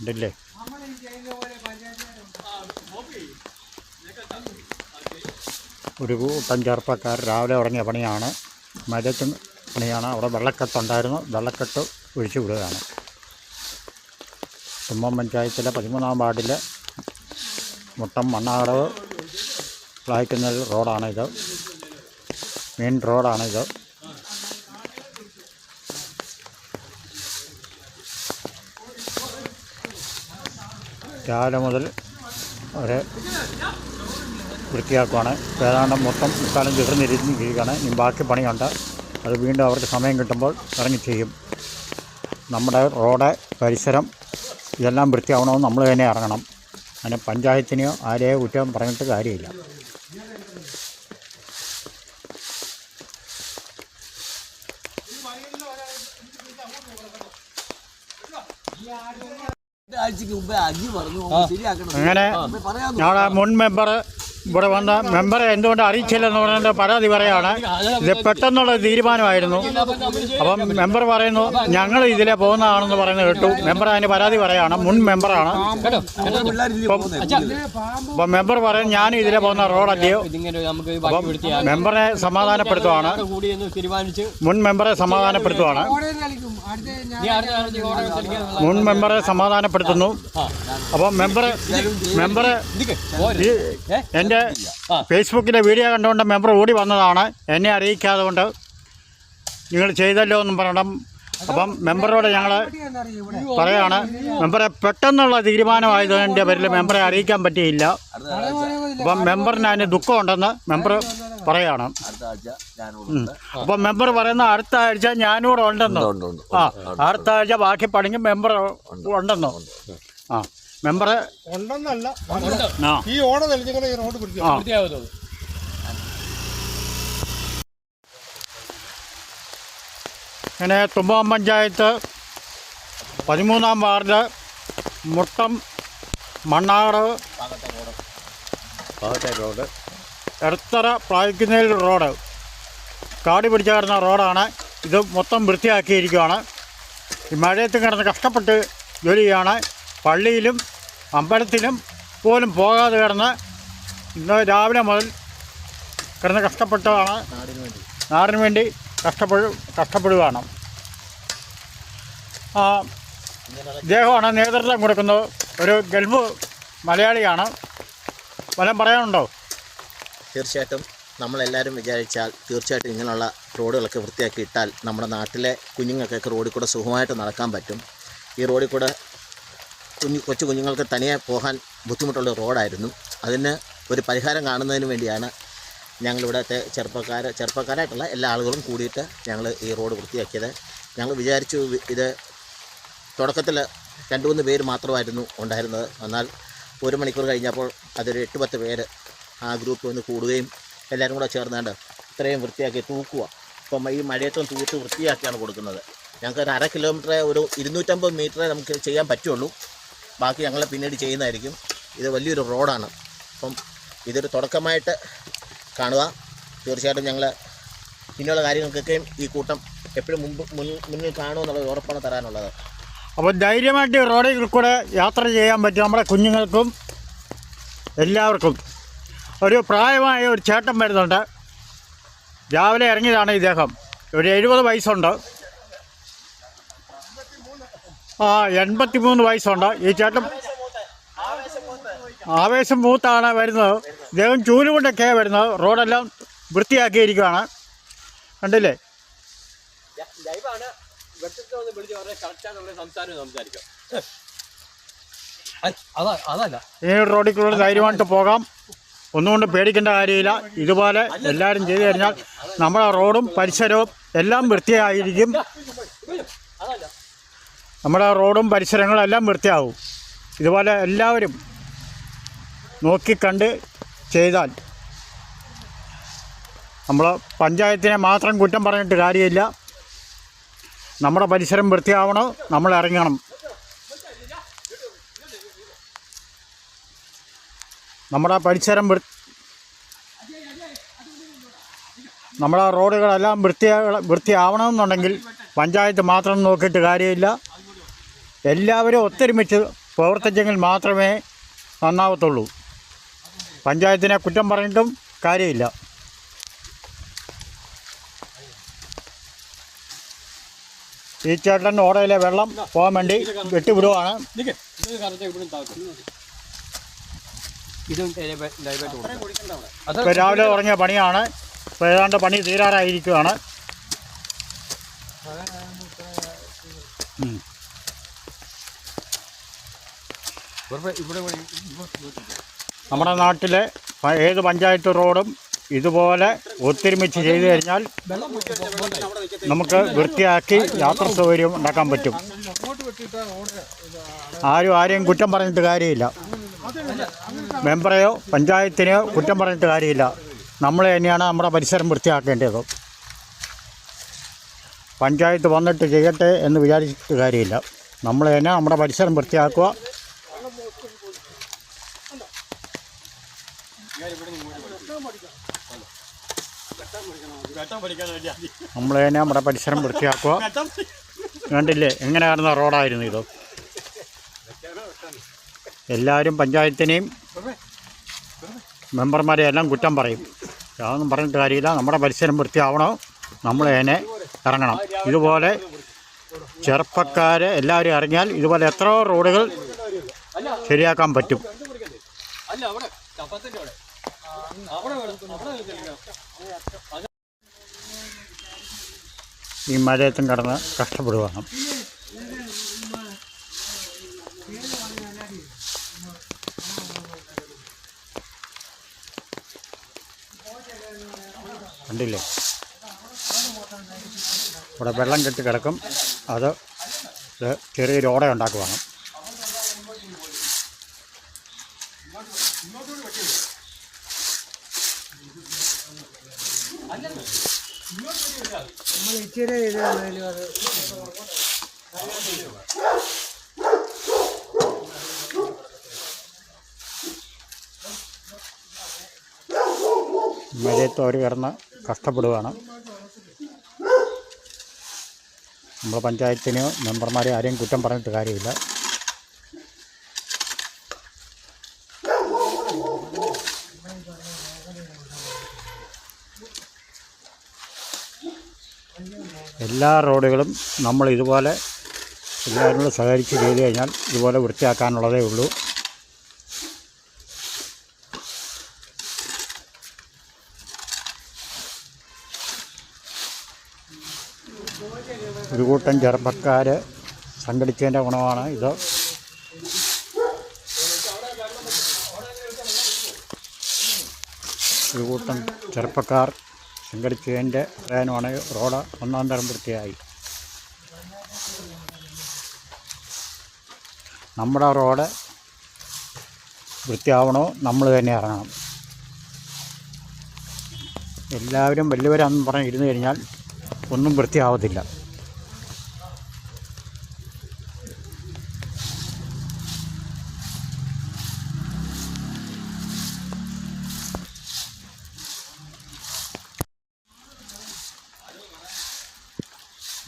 ഉണ്ടല്ലേ? ഒരു കൂട്ടം ചെറുപ്പക്കാർ രാവിലെ ഉറങ്ങിയ പണിയാണ്. മരത്തിൽ പണിയാണ്. അവിടെ വെള്ളക്കെട്ടുണ്ടായിരുന്നു. വെള്ളക്കെട്ട് ഒഴിച്ചു വിടുകയാണ്. തുമ്പം പഞ്ചായത്തിലെ പതിമൂന്നാം വാർഡിലെ മുട്ടം മണ്ണാടവ് വായിക്കുന്ന റോഡാണിത്. മെയിൻ റോഡാണിത്. രാവിലെ മുതൽ അവരെ വൃത്തിയാക്കുവാണ്. ഏതാണ്ട് മൊത്തം സ്ഥലം തീർന്നിരിക്കുകയാണ് ഇനി ബാക്കി പണിയുണ്ട്. അത് വീണ്ടും അവർക്ക് സമയം കിട്ടുമ്പോൾ ഇറങ്ങി ചെയ്യും. നമ്മുടെ റോഡ് പരിസരം ഇതെല്ലാം വൃത്തിയാവണമെന്ന് നമ്മൾ തന്നെ ഇറങ്ങണം അതിന് പഞ്ചായത്തിനെയോ ആരെയോ കുറ്റം പറഞ്ഞിട്ട് കാര്യമില്ല. അങ്ങനെ ഞങ്ങളുടെ മുൻ മെമ്പർ ഇവിടെ വന്ന മെമ്പറെ എന്തുകൊണ്ട് അറിയിച്ചില്ലെന്ന് പറഞ്ഞിട്ട് പരാതി പറയാണ്. ഇത് പെട്ടെന്നുള്ള തീരുമാനമായിരുന്നു. അപ്പം മെമ്പർ പറയുന്നു ഞങ്ങൾ ഇതിലെ പോകുന്നതാണെന്ന് പറയുന്നത് കേട്ടു. മെമ്പർ അതിന് പരാതി പറയാണ്. മുൻ മെമ്പറാണ്. അപ്പം മെമ്പർ പറയും ഞാൻ ഇതിലെ പോകുന്ന റോഡല്ലയോ? മെമ്പറെ സമാധാനപ്പെടുത്തുവാണ്. മുൻ മെമ്പറെ സമാധാനപ്പെടുത്തുവാണ്. മുൻ മെമ്പറെ സമാധാനപ്പെടുത്തുന്നു. അപ്പം മെമ്പറെ മെമ്പറെ എന്റെ ഫേസ്ബുക്കിലെ വീഡിയോ കണ്ടുകൊണ്ട് മെമ്പർ ഓടി വന്നതാണ്. എന്നെ അറിയിക്കാതെ കൊണ്ട് നിങ്ങൾ ചെയ്തല്ലോ എന്നും പറയണം അപ്പം മെമ്പറോട് ഞങ്ങൾ പറയാണ് മെമ്പറെ പെട്ടെന്നുള്ള തീരുമാനമായതിന്റെ പേരിൽ മെമ്പറെ അറിയിക്കാൻ പറ്റിയില്ല. അപ്പം മെമ്പറിന് അതിന് ദുഃഖമുണ്ടെന്ന് മെമ്പർ പറയാണ്. അപ്പം മെമ്പർ പറയുന്ന അടുത്ത ആഴ്ച ഞാനൂടെ ഉണ്ടെന്നോ? ഉണ്ട്, ഉണ്ട്. ആ. അടുത്ത ആഴ്ച ബാക്കി പണിക്ക് മെമ്പർ ഉണ്ടെന്നോ? ആ. മെമ്പറെ? ഉണ്ടെന്നല്ല. ആ. ഈ ഓണം തെളിഞ്ഞിങ്ങനെ ഈ റോഡ് പിടിച്ചു. ആ. തുമ്പം പഞ്ചായത്ത് പതിമൂന്നാം ward Muttam Mannad road. Edathara Prayikkunnel road. കാടി പിടിച്ച് കിടന്ന റോഡാണ്. ഇത് മൊത്തം വൃത്തിയാക്കിയിരിക്കുകയാണ് ഈ മഴയത്ത് കിടന്ന് കഷ്ടപ്പെട്ട് ജോലി ചെയ്യാണ് പള്ളിയിലും അമ്പലത്തിലും പോലും പോകാതെ കിടന്ന് ഇന്ന് രാവിലെ മുതൽ കിടന്ന് കഷ്ടപ്പെട്ടതാണ്. നാടിന് വേണ്ടി കഷ്ടപ്പെടും കഷ്ടപ്പെടുകയാണ്. ഇദ്ദേഹമാണ് നേതൃത്വം കൊടുക്കുന്നത് ഒരു ഗൾഫ് മലയാളിയാണ്. വല്ലതും പറയാനുണ്ടോ? തീർച്ചയായിട്ടും. നമ്മളെല്ലാവരും വിചാരിച്ചാൽ തീർച്ചയായിട്ടും ഇങ്ങനെയുള്ള റോഡുകളൊക്കെ വൃത്തിയാക്കി ഇട്ടാൽ നമ്മുടെ നാട്ടിലെ കുഞ്ഞുങ്ങൾക്കൊക്കെ റോഡിൽ കൂടെ സുഖമായിട്ട് നടക്കാൻ പറ്റും. ഈ റോഡിൽ കൂടെ കുഞ്ഞു കൊച്ചു കുഞ്ഞുങ്ങൾക്ക് തനിയെ പോകാൻ ബുദ്ധിമുട്ടുള്ള റോഡായിരുന്നു. അതിന് ഒരു പരിഹാരം കാണുന്നതിന് വേണ്ടിയാണ് ഞങ്ങളിവിടുത്തെ ചെറുപ്പക്കാർ ചെറുപ്പക്കാരായിട്ടുള്ള എല്ലാ ആളുകളും കൂടിയിട്ട് ഞങ്ങൾ ഈ റോഡ് വൃത്തിയാക്കിയത്. ഞങ്ങൾ വിചാരിച്ചു ഇത് തുടക്കത്തിൽ രണ്ട് മൂന്ന് പേര് മാത്രമായിരുന്നു ഉണ്ടായിരുന്നത്. എന്നാൽ ഒരു മണിക്കൂർ കഴിഞ്ഞപ്പോൾ അതൊരു എട്ട് പത്ത് പേര് ആ ഗ്രൂപ്പ് വന്ന് കൂടുകയും എല്ലാവരും കൂടെ ചേർന്നുകൊണ്ട് ഇത്രയും വൃത്തിയാക്കി തൂക്കുക. ഇപ്പം ഈ മഴയത്തും തൂത്ത് വൃത്തിയാക്കിയാണ് കൊടുക്കുന്നത്. ഞങ്ങൾക്ക് ഒരു അര കിലോമീറ്റർ ഒരു ഇരുന്നൂറ്റമ്പത് മീറ്ററേ നമുക്ക് ചെയ്യാൻ പറ്റുള്ളൂ. ബാക്കി ഞങ്ങൾ പിന്നീട് ചെയ്യുന്നതായിരിക്കും. ഇത് വലിയൊരു റോഡാണ്. അപ്പം ഇതൊരു തുടക്കമായിട്ട് കാണുക. തീർച്ചയായിട്ടും ഞങ്ങൾ ഇനിയുള്ള കാര്യങ്ങൾക്കൊക്കെയും ഈ കൂട്ടം എപ്പോഴും മുമ്പ് മുന്നിൽ കാണുമെന്നുള്ളത് ഉറപ്പാണ് തരാനുള്ളത്. അപ്പോൾ ധൈര്യമായിട്ട് റോഡിൽ കൂടെ യാത്ര ചെയ്യാൻ പറ്റും നമ്മുടെ കുഞ്ഞുങ്ങൾക്കും എല്ലാവർക്കും. ഒരു പ്രായമായ ഒരു ചേട്ടൻ വരുന്നുണ്ട്. രാവിലെ ഇറങ്ങിയതാണ് ഇദ്ദേഹം. ഒരു എഴുപത് വയസ്സുണ്ട്. ആ എൺപത്തി മൂന്ന് വയസ്സുണ്ട്. ഈ ചേട്ടൻ ആവേശം മൂത്താണ് വരുന്നത്. ഇദ്ദേഹം ചൂലുകൊണ്ടൊക്കെയാണ് വരുന്നത്. റോഡെല്ലാം വൃത്തിയാക്കിയിരിക്കുകയാണ്. കണ്ടില്ലേ? ഈ റോഡിൽ കൂടെ ധൈര്യമായിട്ട് പോകാം. ഒന്നുകൊണ്ട് പേടിക്കേണ്ട കാര്യമില്ല. ഇതുപോലെ എല്ലാവരും ചെയ്തു കഴിഞ്ഞാൽ നമ്മുടെ റോഡും പരിസരവും എല്ലാം വൃത്തിയായിരിക്കും. നമ്മുടെ റോഡും പരിസരങ്ങളും എല്ലാം വൃത്തിയാവും. ഇതുപോലെ എല്ലാവരും നോക്കിക്കണ്ട് ചെയ്താൽ നമ്മൾ പഞ്ചായത്തിനെ മാത്രം കുറ്റം പറഞ്ഞിട്ട് കാര്യമില്ല. നമ്മുടെ പരിസരം വൃത്തിയാവണോ നമ്മൾ ഇറങ്ങണം. നമ്മുടെ പരിസരം വൃ നമ്മുടെ റോഡുകളെല്ലാം വൃത്തിയാ വൃത്തിയാവണമെന്നുണ്ടെങ്കിൽ പഞ്ചായത്ത് മാത്രം നോക്കിയിട്ട് കാര്യമില്ല. എല്ലാവരും ഒത്തൊരുമിച്ച് പ്രവർത്തിച്ചെങ്കിൽ മാത്രമേ നന്നാവത്തുള്ളൂ. പഞ്ചായത്തിനെ കുറ്റം പറഞ്ഞിട്ടും കാര്യമില്ല. ഈ ചേട്ടൻ ഓടയിലെ വെള്ളം പോകാൻ വേണ്ടി വെട്ടിവിടുവാണ്. രാവിലെ തുടങ്ങിയ പണിയാണ്. ഏതാണ്ട് പണി തീരാറായിരിക്കുകയാണ് ഉം. ഇവിടെ ഇവിടെ നമ്മുടെ നാട്ടിലെ ഏത് പഞ്ചായത്ത് റോഡും ഇതുപോലെ ഒത്തൊരുമിച്ച് ചെയ്തു കഴിഞ്ഞാൽ നമുക്ക് വൃത്തിയാക്കി യാത്ര സൗകര്യം ഉണ്ടാക്കാൻ പറ്റും. ആരും ആരെയും കുറ്റം പറഞ്ഞിട്ട് കാര്യമില്ല. മെമ്പറെയോ പഞ്ചായത്തിനെയോ കുറ്റം പറഞ്ഞിട്ട് കാര്യമില്ല. നമ്മൾ തന്നെയാണ് നമ്മുടെ പരിസരം വൃത്തിയാക്കേണ്ടത്. പഞ്ചായത്ത് വന്നിട്ട് ചെയ്യട്ടെ എന്ന് വിചാരിച്ചിട്ട് കാര്യമില്ല. നമ്മൾ തന്നെ നമ്മുടെ പരിസരം വൃത്തിയാക്കുക. തന്നെ നമ്മുടെ പരിസരം വൃത്തിയാക്കുക. കണ്ടില്ലേ? എങ്ങനെ കാണുന്ന റോഡായിരുന്നു ഇത്. എല്ലാവരും പഞ്ചായത്തിനെയും മെമ്പർമാരെ എല്ലാം കുറ്റം പറയും. അതൊന്നും പറഞ്ഞിട്ട് കാര്യമില്ല. നമ്മുടെ പരിസരം വൃത്തിയാവണോ. നമ്മൾ തന്നെ ഇറങ്ങണം. ഇതുപോലെ ചെറുപ്പക്കാരെ എല്ലാവരും ഇറങ്ങിയാൽ ഇതുപോലെ എത്രയോ റോഡുകൾ ശരിയാക്കാൻ പറ്റും. അല്ല അവിടെ അവിടെ അവിടെ വേണം അവിടെ നിൽക്കണം. ഈ മഴയത്തും കടന്ന് കഷ്ടപ്പെടുവാണ്. കണ്ടില്ലേ? ഇവിടെ വെള്ളം കെട്ടി കിടക്കും. അത് ഇത് ചെറിയൊരു ഓട ഉണ്ടാക്കുവാണ്. മഴയത്ത് അവർ കിടന്ന് കഷ്ടപ്പെടുകയാണ്. നമ്മുടെ പഞ്ചായത്തിനെയോ മെമ്പർമാരെയോ ആരെയും കുറ്റം പറഞ്ഞിട്ട് കാര്യമില്ല. എല്ലാ റോഡുകളും നമ്മൾ ഇതുപോലെ എല്ലാവരും സഹകരിച്ച് ചെയ്ത് കഴിഞ്ഞാൽ ഇതുപോലെ വൃത്തിയാക്കാനുള്ളതേ ഉള്ളൂ. ഒരു കൂട്ടം ചെറുപ്പക്കാർ സംഘടിച്ചതിന്റെ ഗുണമാണ് ഇത്. ഒരു കൂട്ടം ചെറുപ്പക്കാർ സംഘടിച്ചതിന്റെ പ്രധാനമാണ് റോഡ് ഒന്നാം തരം വൃത്തിയായി. നമ്മുടെ റോഡ് വൃത്തിയാവണോ നമ്മൾ തന്നെ ഇറങ്ങണം എല്ലാവരും വലിയവരാണെന്ന് പറഞ്ഞ് ഇരുന്ന് കഴിഞ്ഞാൽ ഒന്നും വൃത്തിയാവത്തില്ല.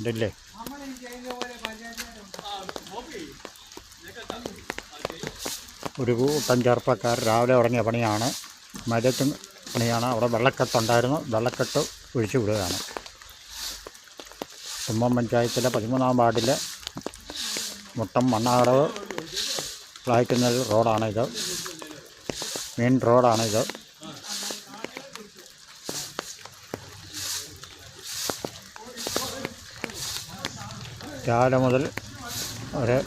ഉണ്ടല്ലേ? ഒരു കൂട്ടം ചെറുപ്പക്കാർ രാവിലെ തുടങ്ങിയ പണിയാണ്. മരത്തും പണിയാണ്. അവിടെ വെള്ളക്കെട്ടുണ്ടായിരുന്നു വെള്ളക്കെട്ട് ഒഴിച്ചു വിടുകയാണ്. കുമ്മം പഞ്ചായത്തിലെ പതിമൂന്നാം വാർഡിലെ മുട്ടം മണ്ണാടവ് ഫ്ലാറ്റുന്ന റോഡാണിത്. മെയിൻ റോഡാണിത്. രാവിലെ മുതൽ അവരെ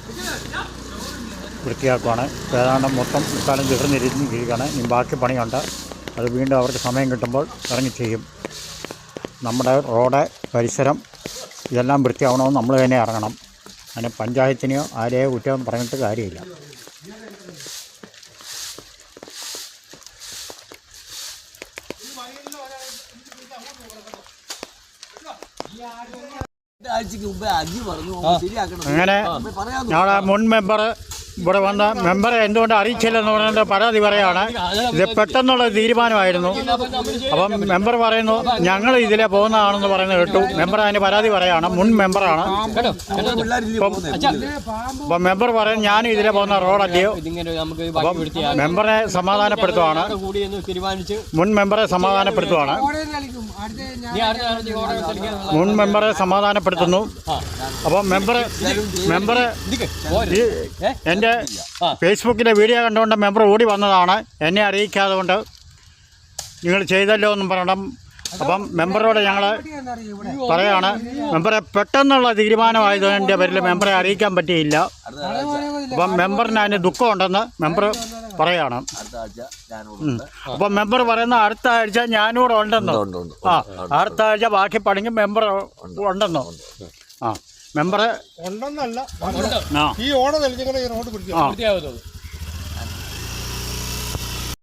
വൃത്തിയാക്കുവാണ്. ഏതാണ്ട് മൊത്തം ഇക്കാലം തീർന്നിരിക്കുകയാണ് ഇനി ബാക്കി പണിയുണ്ട്. അത് വീണ്ടും അവർക്ക് സമയം കിട്ടുമ്പോൾ ഇറങ്ങി ചെയ്യും. നമ്മുടെ റോഡ് പരിസരം ഇതെല്ലാം വൃത്തിയാവണമെന്ന് നമ്മൾ തന്നെ ഇറങ്ങണം അതിന് പഞ്ചായത്തിനെയോ ആരെയോ കുറ്റം പറഞ്ഞിട്ട് കാര്യമില്ല. ആഴ്ചക്ക് മുമ്പേ അജി പറഞ്ഞു ശരിയാക്കണം അങ്ങനെ പറയാൻ ഞങ്ങളുടെ മുൻ മെമ്പർ ഇവിടെ വന്ന മെമ്പറെ എന്തുകൊണ്ട് അറിയിച്ചില്ലെന്ന് പറയുന്നത് പരാതി പറയാണ്. ഇത് പെട്ടെന്നുള്ള തീരുമാനമായിരുന്നു. അപ്പം മെമ്പർ പറയുന്നു ഞങ്ങൾ ഇതിലെ പോകുന്നതാണെന്ന് പറയുന്നത് കേട്ടു. മെമ്പർ അതിന് പരാതി പറയാണ്. മുൻ മെമ്പറാണ്. അപ്പം മെമ്പർ പറയും ഞാനും ഇതിലെ പോകുന്ന റോഡല്ലയോ? അപ്പം മെമ്പറെ സമാധാനപ്പെടുത്തുവാണ്. മുൻ മെമ്പറെ സമാധാനപ്പെടുത്തുവാണ്. മുൻ മെമ്പറെ സമാധാനപ്പെടുത്തുന്നു. അപ്പം മെമ്പർ മെമ്പർ? എന്റെ ഫേസ്ബുക്കിന്റെ ഫേസ്ബുക്കിലെ വീഡിയോ കണ്ടുകൊണ്ട് മെമ്പർ ഓടി വന്നതാണ്. എന്നെ അറിയിക്കാതെ കൊണ്ട് നിങ്ങൾ ചെയ്തല്ലോ എന്നും പറയണം. അപ്പം മെമ്പറോട് ഞങ്ങൾ പറയാണ് മെമ്പറെ പെട്ടെന്നുള്ള തീരുമാനമായതിന്റെ പേരിൽ മെമ്പറെ അറിയിക്കാൻ പറ്റിയില്ല. അപ്പം മെമ്പറിന് അതിന് ദുഃഖമുണ്ടെന്ന് മെമ്പർ പറയാണ്. അപ്പം മെമ്പർ പറയുന്ന അടുത്ത ആഴ്ച ഞാനിവിടെ ഉണ്ടെന്നോ? ഉണ്ട്, ഉണ്ട്. ആ അടുത്ത ആഴ്ച ബാക്കി പണിക്ക് മെമ്പർ ഉണ്ടെന്നോ? ആ. മെമ്പർ ഉണ്ടെന്നല്ല. ഈ ഓണം തെളിഞ്ഞിങ്ങനെ ഈ റോഡ് പിടിച്ചു